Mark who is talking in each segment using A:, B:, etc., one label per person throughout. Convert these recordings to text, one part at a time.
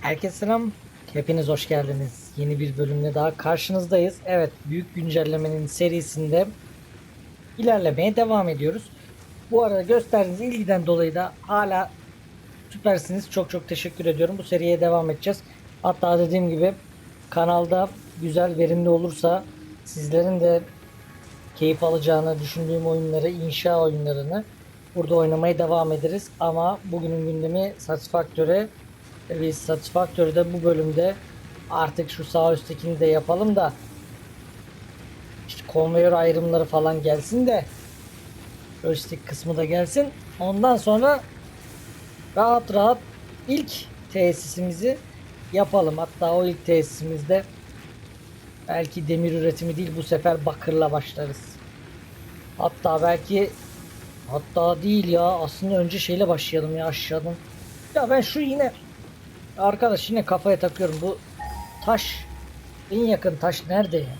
A: Herkese selam. Hepiniz hoş geldiniz. Yeni bir bölümle daha karşınızdayız. Evet, büyük güncellemenin serisinde ilerlemeye devam ediyoruz. Bu arada gösterdiğiniz ilgiden dolayı da hala süpersiniz. Çok çok teşekkür ediyorum. Bu seriye devam edeceğiz. Hatta dediğim gibi kanalda güzel verimli olursa sizlerin de keyif alacağını düşündüğüm oyunları, inşa oyunlarını burada oynamaya devam ederiz. Ama bugünün gündemi Satisfactory. Ve Satisfactory'de bu bölümde artık şu sağ üsttekini de yapalım da işte konveyör ayrımları falan gelsin de joystick kısmı da gelsin. Ondan sonra rahat rahat ilk tesisimizi yapalım. Hatta o ilk tesisimizde belki demir üretimi değil bu sefer bakırla başlarız. Hatta belki hatta değil ya aslında önce şeyle başlayalım ya aşağıdan. Ya ben şu yine arkadaş yine kafaya takıyorum bu taş en yakın taş nerede ya?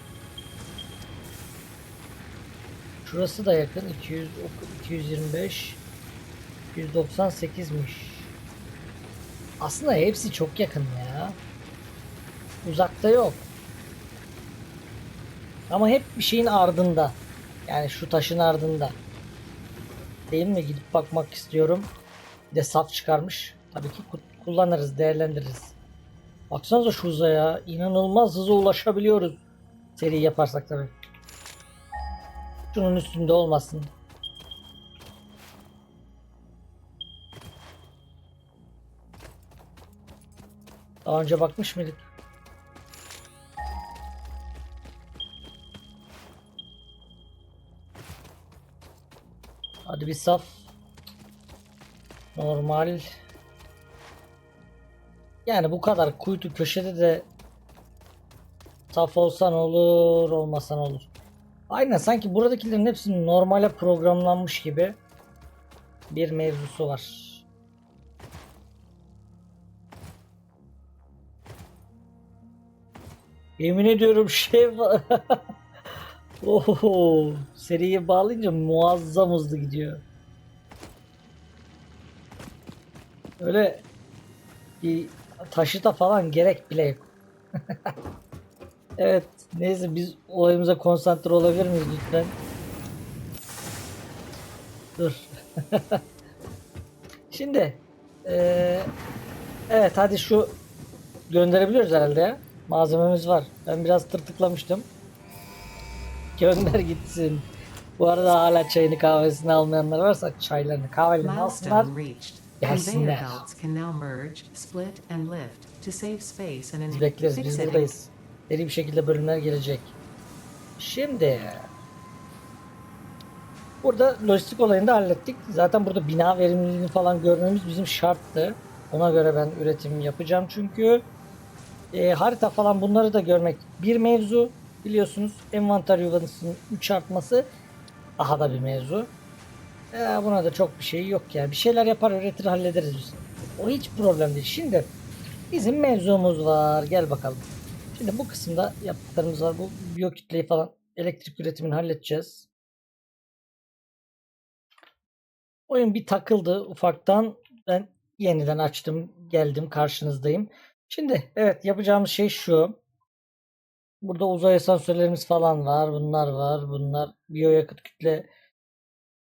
A: Şurası da yakın 200 225 198'miş. Aslında hepsi çok yakın ya. Uzakta yok. Ama hep bir şeyin ardında. Yani şu taşın ardında. Değil mi? Gidip bakmak istiyorum. Bir de saf çıkarmış. Tabii ki kullanırız, değerlendiririz. Baksanıza şu hıza ya. İnanılmaz hıza ulaşabiliyoruz. Seri yaparsak tabii. Şunun üstünde olmasın. Daha önce bakmış mıydık? Hadi bir saf. Normal. Yani bu kadar kuytu köşede de saf olsan olur, olmasan olur. Aynen sanki buradakilerin hepsinin normale programlanmış gibi bir mevzusu var. Yemin ediyorum şey. Oho, seriye bağlayınca muazzam hızlı gidiyor. Öyle bir taşıta falan gerek bile yok. evet, neyse biz olayımıza konsantre olabilir miyiz lütfen? Dur. Şimdi, eee, evet hadi şu gönderebiliyoruz herhalde ya. Malzememiz var. Ben biraz tırtıklamıştım. Gönder gitsin. Bu arada hala çayını kahvesini almayanlar varsa çaylarını kahvelerini alsınlar. Gelsinler.
B: Conveyor belts can now merge, split, and lift to save space and
A: Biz bekleriz biz buradayız. Deri bir şekilde bölümler gelecek. Şimdi burada lojistik olayını da hallettik. Zaten burada bina verimliliğini falan görmemiz bizim şarttı. Ona göre ben üretim yapacağım çünkü e, harita falan bunları da görmek bir mevzu biliyorsunuz. Envanter yuvanısının 3 artması daha da bir mevzu. E, buna da çok bir şey yok ya. Bir şeyler yapar üretir hallederiz biz. O hiç problem değil. Şimdi bizim mevzumuz var. Gel bakalım. Şimdi bu kısımda yaptıklarımız var. Bu biyokütleyi falan elektrik üretimini halledeceğiz. Oyun bir takıldı ufaktan. Ben yeniden açtım. Geldim karşınızdayım. Şimdi evet yapacağımız şey şu. Burada uzay asansörlerimiz falan var. Bunlar var. Bunlar biyoyakıt kütle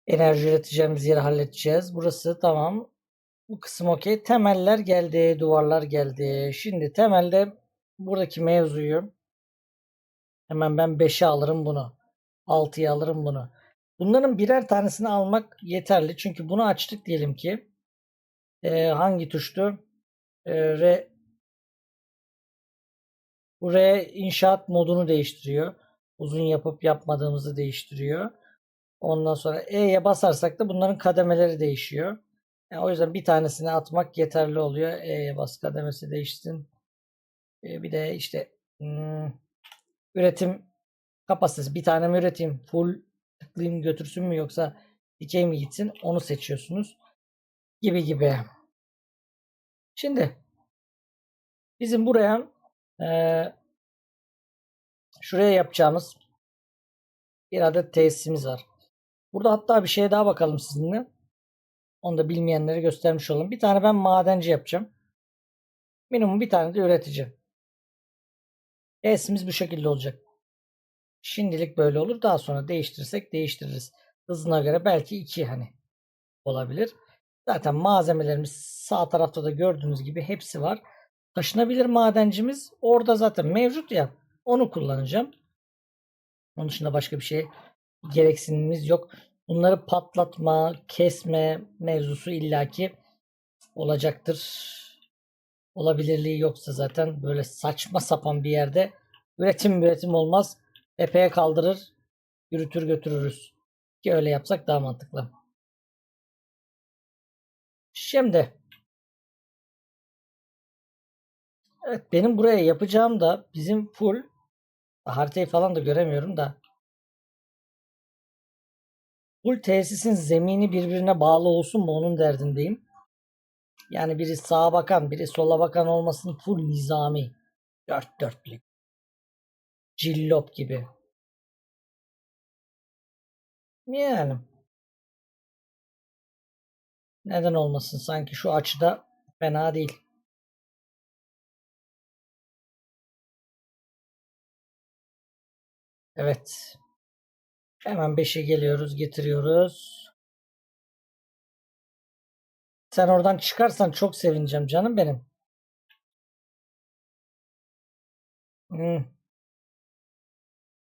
A: enerji üreteceğimiz yeri halledeceğiz. Burası tamam. Bu kısım okey. Temeller geldi. Duvarlar geldi. Şimdi temelde buradaki mevzuyu hemen ben 5'e alırım bunu. 6'ya alırım bunu. Bunların birer tanesini almak yeterli. Çünkü bunu açtık diyelim ki. Ee, hangi tuştu? Ee, R bu R inşaat modunu değiştiriyor. Uzun yapıp yapmadığımızı değiştiriyor. Ondan sonra E'ye basarsak da bunların kademeleri değişiyor. Yani o yüzden bir tanesini atmak yeterli oluyor. E'ye bas kademesi değişsin. Ee, bir de işte hmm, üretim kapasitesi. Bir tane mi üreteyim? Full tıklayayım götürsün mü yoksa dikey mi gitsin? Onu seçiyorsunuz. Gibi gibi. Şimdi bizim buraya eee, şuraya yapacağımız bir adet tesisimiz var. Burada hatta bir şeye daha bakalım sizinle. Onu da bilmeyenlere göstermiş olalım. Bir tane ben madenci yapacağım. Minimum bir tane de üretici. S'imiz bu şekilde olacak. Şimdilik böyle olur. Daha sonra değiştirirsek değiştiririz. Hızına göre belki 2 hani olabilir. Zaten malzemelerimiz sağ tarafta da gördüğünüz gibi hepsi var. Taşınabilir madencimiz orada zaten mevcut ya. Onu kullanacağım. Onun dışında başka bir şey gereksinimimiz yok. Bunları patlatma, kesme mevzusu illaki olacaktır. Olabilirliği yoksa zaten böyle saçma sapan bir yerde üretim üretim olmaz. Epeye kaldırır, yürütür götürürüz. Ki öyle yapsak daha mantıklı. Şimdi Evet benim buraya yapacağım da bizim full haritayı falan da göremiyorum da full tesisin zemini birbirine bağlı olsun mu onun derdindeyim. Yani biri sağa bakan biri sola bakan olmasın full nizami. Dört dörtlük. Cillop gibi. Yani. Neden olmasın sanki şu açıda fena değil. Evet. Hemen 5'e geliyoruz, getiriyoruz. Sen oradan çıkarsan çok sevineceğim canım benim. Hmm.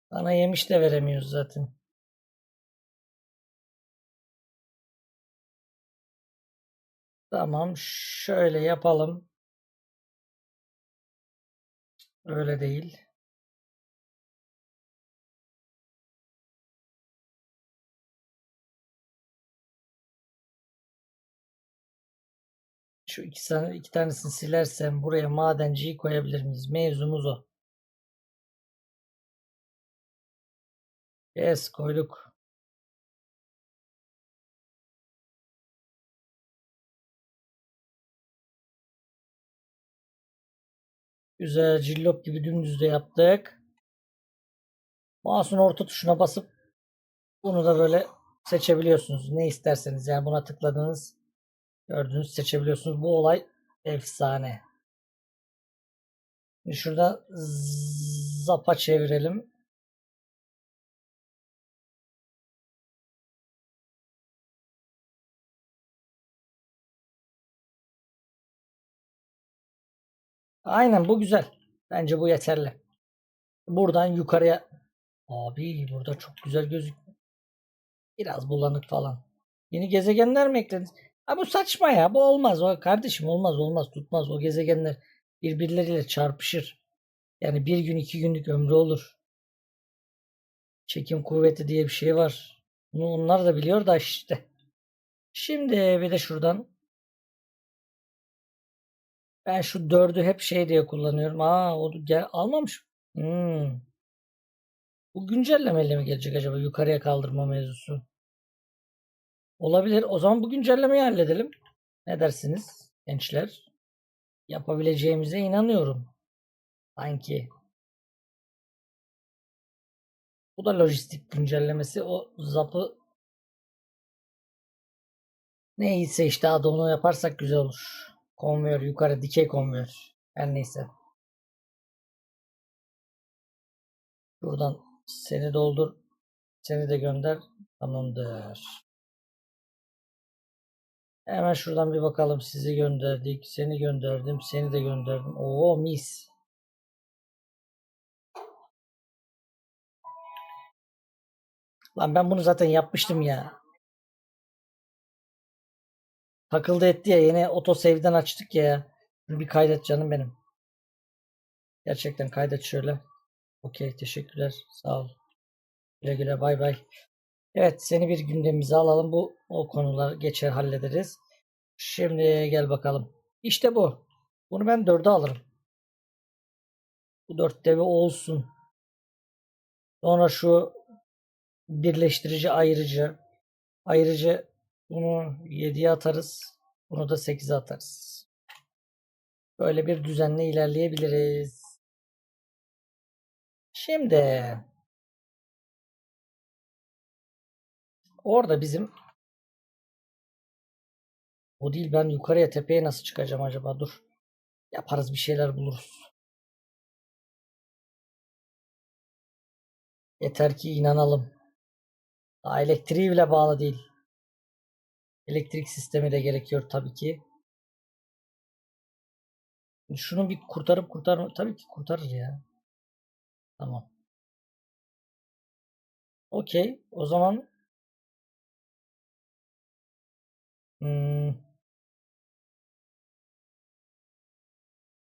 A: Sana yemiş de veremiyoruz zaten. Tamam, şöyle yapalım. Öyle değil. Şu iki, iki tanesini silersem buraya madenciyi koyabilir miyiz? Mevzumuz o. Yes koyduk. Güzel cillop gibi dümdüz de yaptık. Mouse'un orta tuşuna basıp bunu da böyle seçebiliyorsunuz. Ne isterseniz yani buna tıkladığınız gördüğünüz seçebiliyorsunuz. Bu olay efsane. Şurada zapa çevirelim. Aynen bu güzel. Bence bu yeterli. Buradan yukarıya abi burada çok güzel gözüküyor. Biraz bulanık falan. Yeni gezegenler mi eklediniz? Ha bu saçma ya. Bu olmaz. O kardeşim olmaz olmaz tutmaz. O gezegenler birbirleriyle çarpışır. Yani bir gün iki günlük ömrü olur. Çekim kuvveti diye bir şey var. Bunu onlar da biliyor da işte. Şimdi bir de şuradan ben şu dördü hep şey diye kullanıyorum. Aa o gel, almamış. Hmm. Bu güncellemeyle mi gelecek acaba yukarıya kaldırma mevzusu? Olabilir. O zaman bu güncellemeyi halledelim. Ne dersiniz gençler? Yapabileceğimize inanıyorum. Sanki. Bu da lojistik güncellemesi. O zapı neyse işte adı onu yaparsak güzel olur. Konveyör yukarı dikey konveyör. Her neyse. Buradan seni doldur. Seni de gönder. Tamamdır. Hemen şuradan bir bakalım. Sizi gönderdik. Seni gönderdim. Seni de gönderdim. Oo mis. Lan ben bunu zaten yapmıştım ya. Takıldı etti ya. Yine otosave'den açtık ya. Bir kaydet canım benim. Gerçekten kaydet şöyle. Okey teşekkürler. Sağ ol. Güle güle bay bay. Evet seni bir gündemimize alalım. Bu o konular geçer hallederiz. Şimdi gel bakalım. İşte bu. Bunu ben dörde alırım. Bu dört devi olsun. Sonra şu birleştirici ayırıcı. Ayırıcı bunu 7'ye atarız. Bunu da 8'e atarız. Böyle bir düzenle ilerleyebiliriz. Şimdi orada bizim o değil ben yukarıya tepeye nasıl çıkacağım acaba dur. Yaparız bir şeyler buluruz. Yeter ki inanalım. Daha elektriği bile bağlı değil. Elektrik sistemi de gerekiyor tabii ki. Şunu bir kurtarıp kurtar tabii ki kurtarır ya. Tamam. Okey. O zaman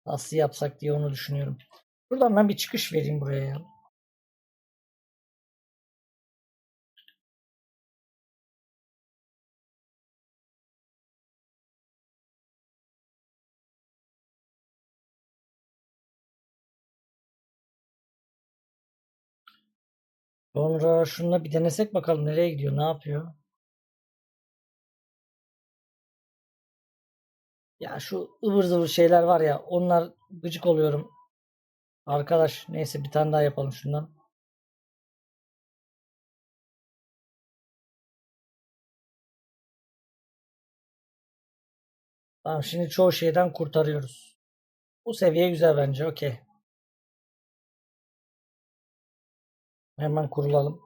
A: nasıl yapsak diye onu düşünüyorum. Buradan ben bir çıkış vereyim buraya ya. Sonra şununla bir denesek bakalım nereye gidiyor, ne yapıyor? Ya şu ıvır zıvır şeyler var ya onlar gıcık oluyorum. Arkadaş neyse bir tane daha yapalım şundan. Tamam şimdi çoğu şeyden kurtarıyoruz. Bu seviye güzel bence okey. Hemen kurulalım.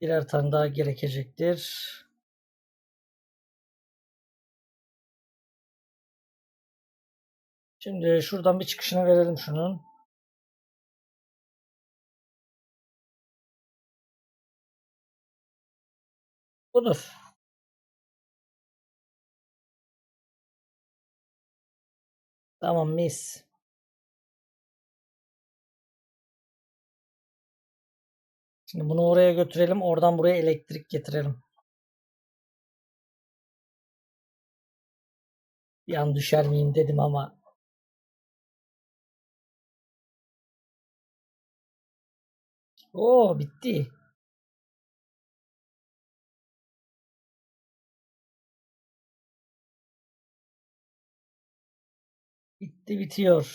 A: Birer tane daha gerekecektir. Şimdi şuradan bir çıkışını verelim şunun. Budur. Tamam mis. Şimdi bunu oraya götürelim. Oradan buraya elektrik getirelim. Bir an düşer miyim dedim ama. Oo bitti. Bitti bitiyor.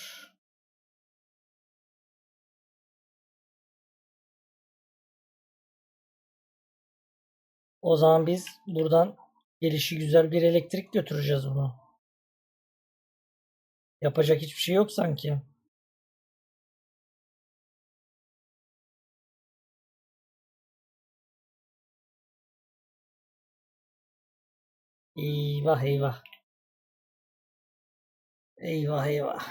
A: O zaman biz buradan gelişi güzel bir elektrik götüreceğiz bunu. Yapacak hiçbir şey yok sanki. Eyvah eyvah. Eyvah eyvah.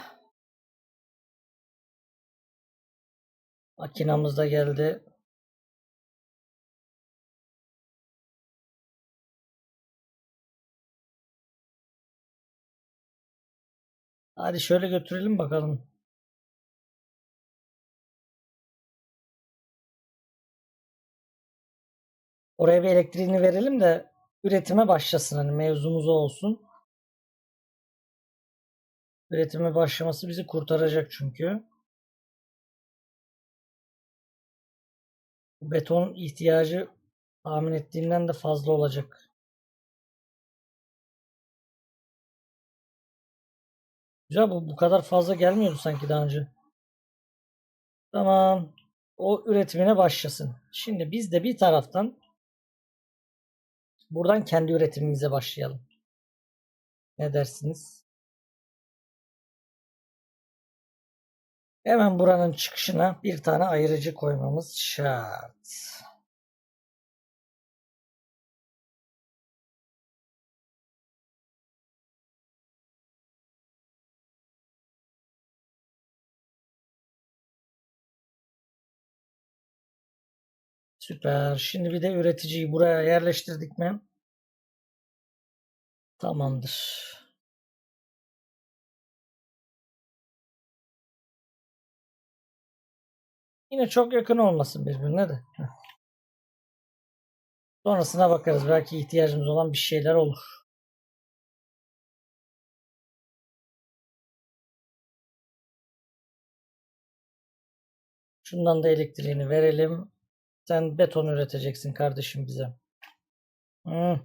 A: Makinamız da geldi. Hadi şöyle götürelim bakalım. Oraya bir elektriğini verelim de üretime başlasın hani mevzumuz olsun. Üretime başlaması bizi kurtaracak çünkü. Beton ihtiyacı tahmin ettiğimden de fazla olacak. Güzel bu bu kadar fazla gelmiyordu sanki daha önce. Tamam. O üretimine başlasın. Şimdi biz de bir taraftan buradan kendi üretimimize başlayalım. Ne dersiniz? Hemen buranın çıkışına bir tane ayırıcı koymamız şart. Süper. Şimdi bir de üreticiyi buraya yerleştirdik mi? Tamamdır. Yine çok yakın olmasın birbirine de. Sonrasına bakarız. Belki ihtiyacımız olan bir şeyler olur. Şundan da elektriğini verelim. Sen beton üreteceksin kardeşim bize. Hı.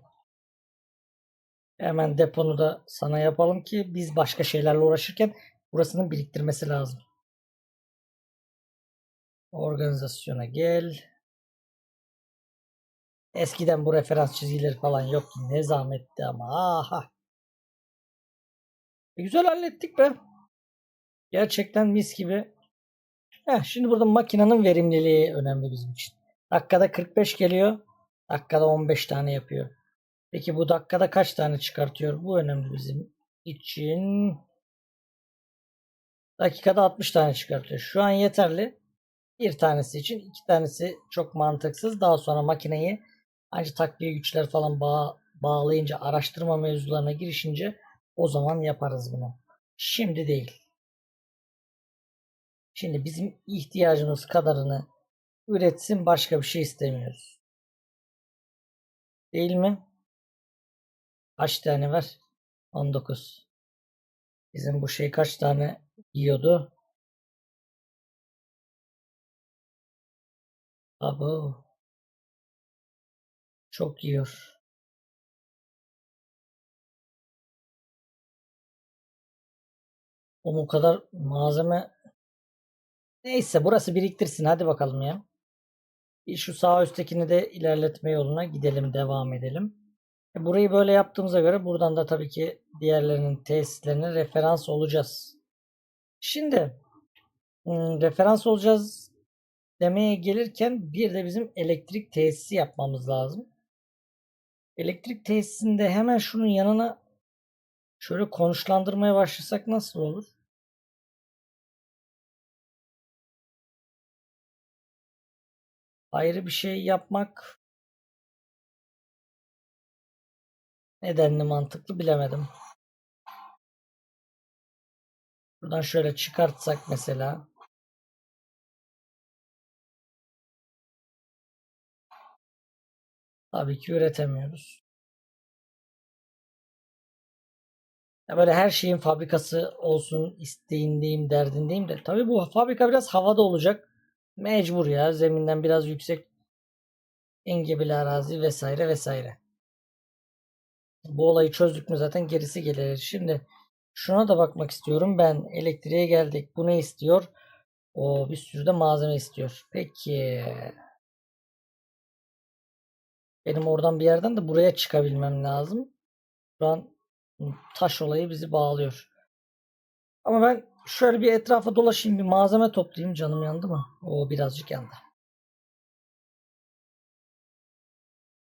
A: Hemen deponu da sana yapalım ki biz başka şeylerle uğraşırken burasının biriktirmesi lazım. Organizasyona gel. Eskiden bu referans çizgileri falan yoktu. Ne zahmetti ama. Aha. E, güzel hallettik be. Gerçekten mis gibi. Heh, şimdi burada makinenin verimliliği önemli bizim için. Dakikada 45 geliyor. Dakikada 15 tane yapıyor. Peki bu dakikada kaç tane çıkartıyor? Bu önemli bizim için. Dakikada 60 tane çıkartıyor. Şu an yeterli. Bir tanesi için. iki tanesi çok mantıksız. Daha sonra makineyi ancak takviye güçler falan bağ, bağlayınca araştırma mevzularına girişince o zaman yaparız bunu. Şimdi değil. Şimdi bizim ihtiyacımız kadarını üretsin başka bir şey istemiyoruz. Değil mi? Kaç tane var? 19. Bizim bu şey kaç tane yiyordu? Abo. Çok yiyor. O bu kadar malzeme Neyse burası biriktirsin hadi bakalım ya. Şu sağ üsttekini de ilerletme yoluna gidelim devam edelim. E, Burayı böyle yaptığımıza göre buradan da tabii ki diğerlerinin tesislerine referans olacağız. Şimdi referans olacağız demeye gelirken bir de bizim elektrik tesisi yapmamız lazım. Elektrik tesisinde hemen şunun yanına şöyle konuşlandırmaya başlasak nasıl olur? Ayrı bir şey yapmak nedenli mantıklı bilemedim. Buradan şöyle çıkartsak mesela. Tabii ki üretemiyoruz. Ya böyle her şeyin fabrikası olsun isteğindeyim, derdindeyim de. Tabii bu fabrika biraz havada olacak. Mecbur ya. Zeminden biraz yüksek engebeli arazi vesaire vesaire. Bu olayı çözdük mü zaten gerisi gelir. Şimdi şuna da bakmak istiyorum. Ben elektriğe geldik. Bu ne istiyor? O bir sürü de malzeme istiyor. Peki. Benim oradan bir yerden de buraya çıkabilmem lazım. Şu an taş olayı bizi bağlıyor. Ama ben şöyle bir etrafa dolaşayım bir malzeme toplayayım. Canım yandı mı? O birazcık yandı.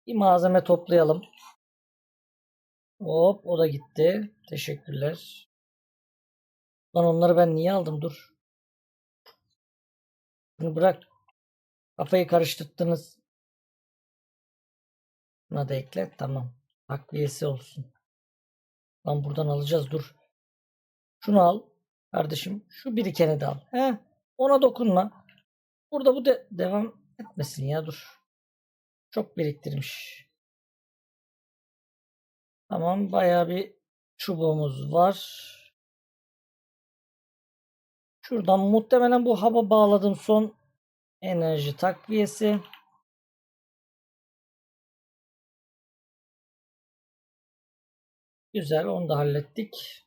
A: Bir malzeme toplayalım. Hop o da gitti. Teşekkürler. Lan onları ben niye aldım? Dur. Bunu bırak. Kafayı karıştırdınız. Buna da ekle. Tamam. Takviyesi olsun. Lan buradan alacağız. Dur. Şunu al. Kardeşim. Şu birikeni de al. He. Ona dokunma. Burada bu de devam etmesin ya. Dur. Çok biriktirmiş. Tamam. Bayağı bir çubuğumuz var. Şuradan muhtemelen bu haba bağladığım son enerji takviyesi. Güzel onu da hallettik.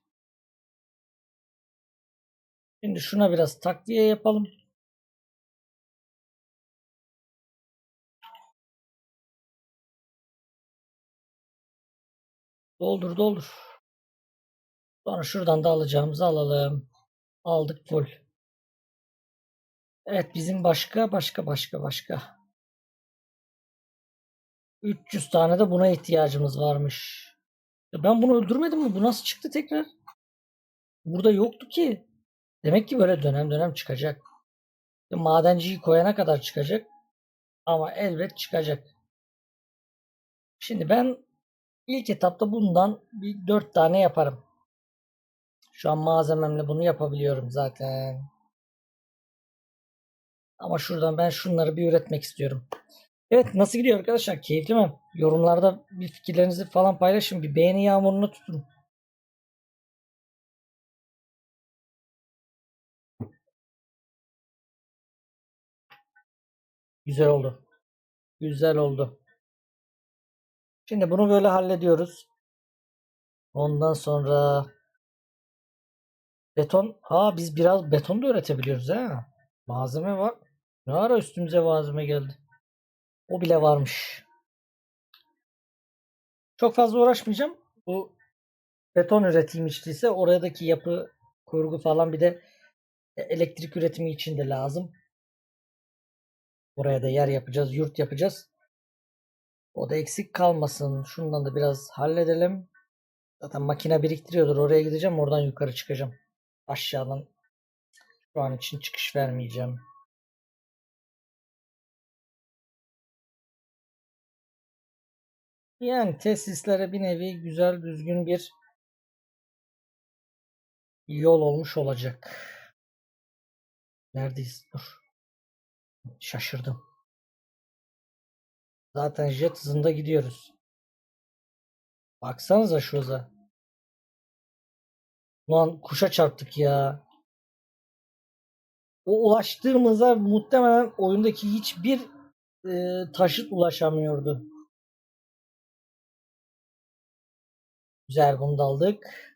A: Şimdi şuna biraz takviye yapalım. Doldur doldur. Sonra şuradan da alacağımızı alalım. Aldık full. Evet bizim başka başka başka başka. 300 tane de buna ihtiyacımız varmış. Ya ben bunu öldürmedim mi? Bu nasıl çıktı tekrar? Burada yoktu ki. Demek ki böyle dönem dönem çıkacak. Madenciyi koyana kadar çıkacak. Ama elbet çıkacak. Şimdi ben ilk etapta bundan bir 4 tane yaparım. Şu an malzememle bunu yapabiliyorum zaten. Ama şuradan ben şunları bir üretmek istiyorum. Evet nasıl gidiyor arkadaşlar? Keyifli mi? Yorumlarda bir fikirlerinizi falan paylaşın. Bir beğeni yağmurunu tutun. Güzel oldu. Güzel oldu. Şimdi bunu böyle hallediyoruz. Ondan sonra beton. Ha biz biraz beton da üretebiliyoruz ha. Malzeme var. Ne ara üstümüze vazime geldi. O bile varmış. Çok fazla uğraşmayacağım. Bu beton üretimi içtiyse oradaki yapı, kurgu falan bir de e, elektrik üretimi için de lazım. Buraya da yer yapacağız, yurt yapacağız. O da eksik kalmasın. Şundan da biraz halledelim. Zaten makine biriktiriyordur. Oraya gideceğim. Oradan yukarı çıkacağım. Aşağıdan şu an için çıkış vermeyeceğim. Yani tesislere bir nevi güzel düzgün bir yol olmuş olacak. Neredeyiz? Dur. Şaşırdım. Zaten jet hızında gidiyoruz. Baksanıza şu hıza. Ulan kuşa çarptık ya. O ulaştığımıza muhtemelen oyundaki hiçbir e, taşıt ulaşamıyordu. Güzel bunu da aldık.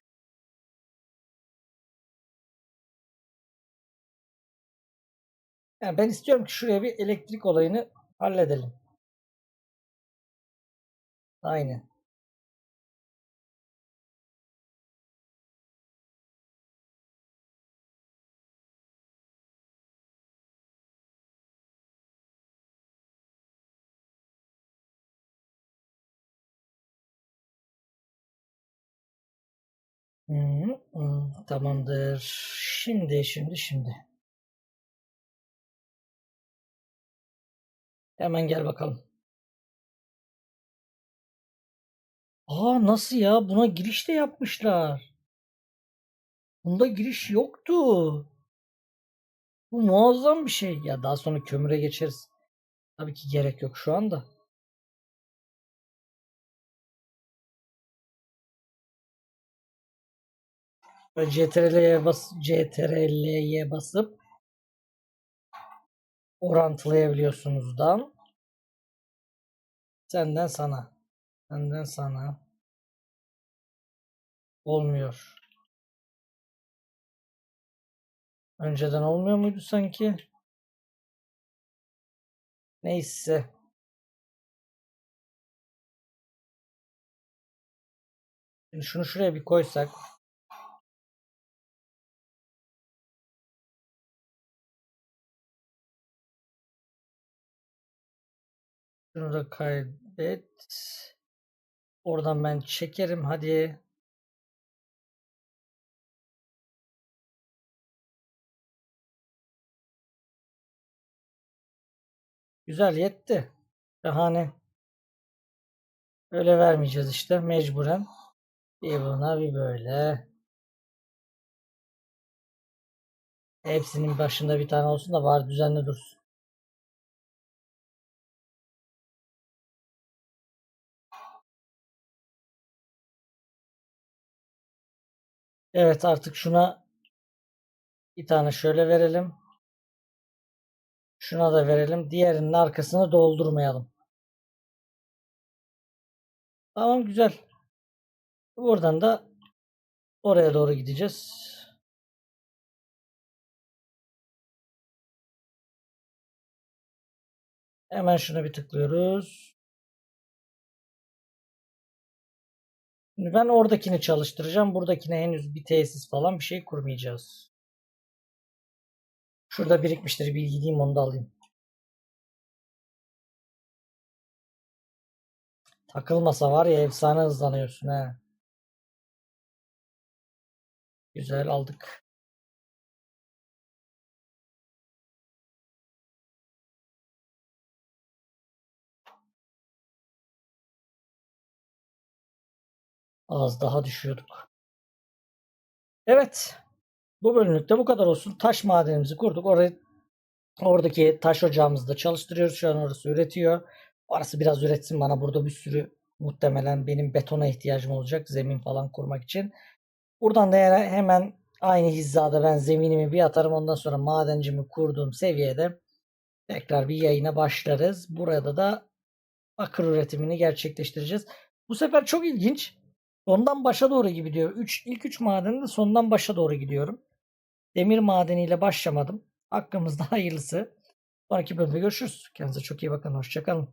A: Yani ben istiyorum ki şuraya bir elektrik olayını halledelim. Aynen. Hı, hı, Tamamdır. Şimdi, şimdi, şimdi. Hemen gel bakalım. Aa nasıl ya? Buna giriş de yapmışlar. Bunda giriş yoktu. Bu muazzam bir şey. Ya daha sonra kömüre geçeriz. Tabii ki gerek yok şu anda. CTRL'ye bas CTRL'ye basıp orantılayabiliyorsunuz da. Senden sana. Senden sana. Olmuyor. Önceden olmuyor muydu sanki? Neyse. Şimdi şunu şuraya bir koysak. Şunu da kaydet. Oradan ben çekerim hadi. Güzel yetti. Şahane. Öyle vermeyeceğiz işte mecburen. Bir buna bir böyle. Hepsinin başında bir tane olsun da var düzenli dursun. Evet artık şuna bir tane şöyle verelim. Şuna da verelim. Diğerinin arkasını doldurmayalım. Tamam güzel. Buradan da oraya doğru gideceğiz. Hemen şuna bir tıklıyoruz. Ben oradakini çalıştıracağım. Buradakine henüz bir tesis falan bir şey kurmayacağız. Şurada birikmiştir. Bir gideyim onu da alayım. Takılmasa var ya efsane hızlanıyorsun ha. Güzel aldık. Az daha düşüyorduk. Evet. Bu bölümlükte bu kadar olsun. Taş madenimizi kurduk. Oraya oradaki taş ocağımızı da çalıştırıyoruz. Şu an orası üretiyor. Orası biraz üretsin bana. Burada bir sürü muhtemelen benim betona ihtiyacım olacak. Zemin falan kurmak için. Buradan da hemen aynı hizada ben zeminimi bir atarım. Ondan sonra madencimi kurduğum seviyede tekrar bir yayına başlarız. Burada da bakır üretimini gerçekleştireceğiz. Bu sefer çok ilginç. Sondan başa doğru gibi diyor. Üç, ilk 3 madende sondan başa doğru gidiyorum. Demir madeniyle başlamadım. Hakkımızda hayırlısı. Sonraki bölümde görüşürüz. Kendinize çok iyi bakın. Hoşçakalın.